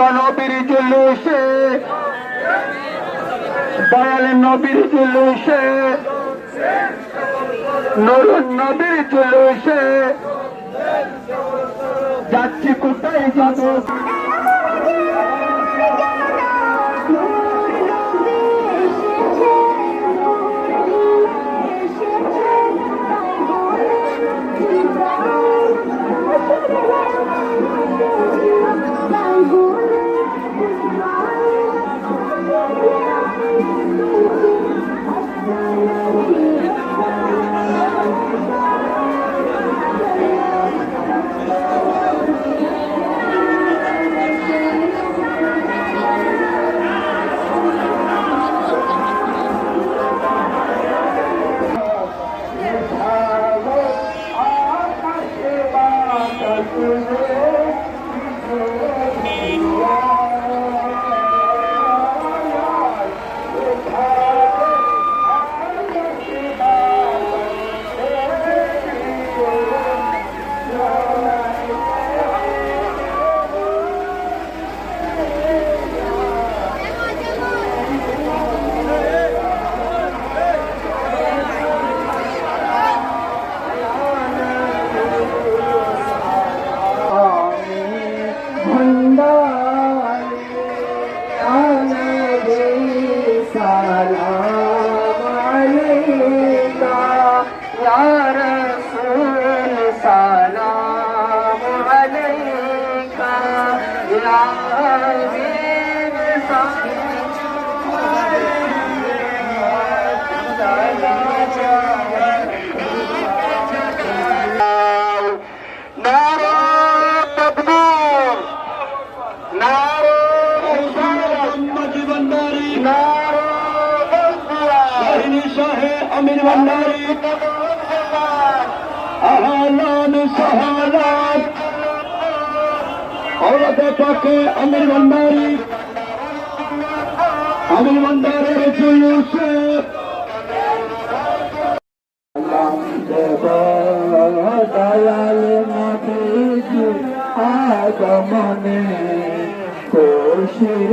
বিশ্বনবীর জুলুসে। দয়াল নবীর জুলুসে। নরুন নবীর জুলুসে। যাচ্ছি কোথায় যাব? ভান্ডারী আহলান সহলাত ওরাতে পাকে আমির ভান্ডারী আমির ভান্ডারের জুলুসে। দয়াল নবীজি আগমনে কোশির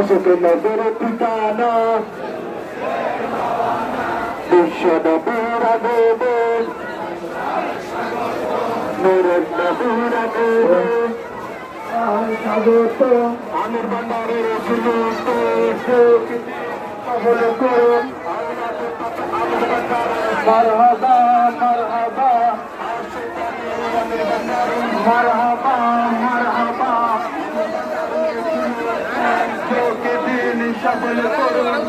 আশোক নদীর ঠিকানা বিশ্ব নবীর আবেদন নুরের নবীর আবেদন স্বাগত আমির ভান্ডারের সুযোগ কবল করুন মারহাবা মারহাবা মারহাবা সফল করুন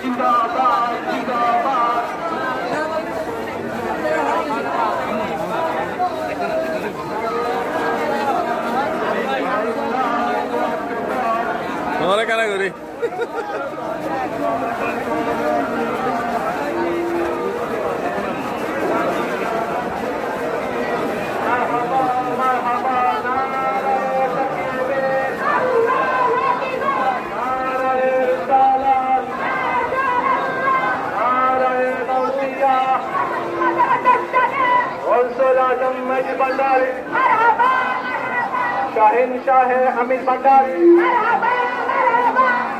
জিন্দাবাদ জিন্দাবাদ করি শাহিন শাহে আমির ভান্ডারী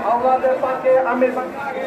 আমাদের পাকে আমির ভান্ডারী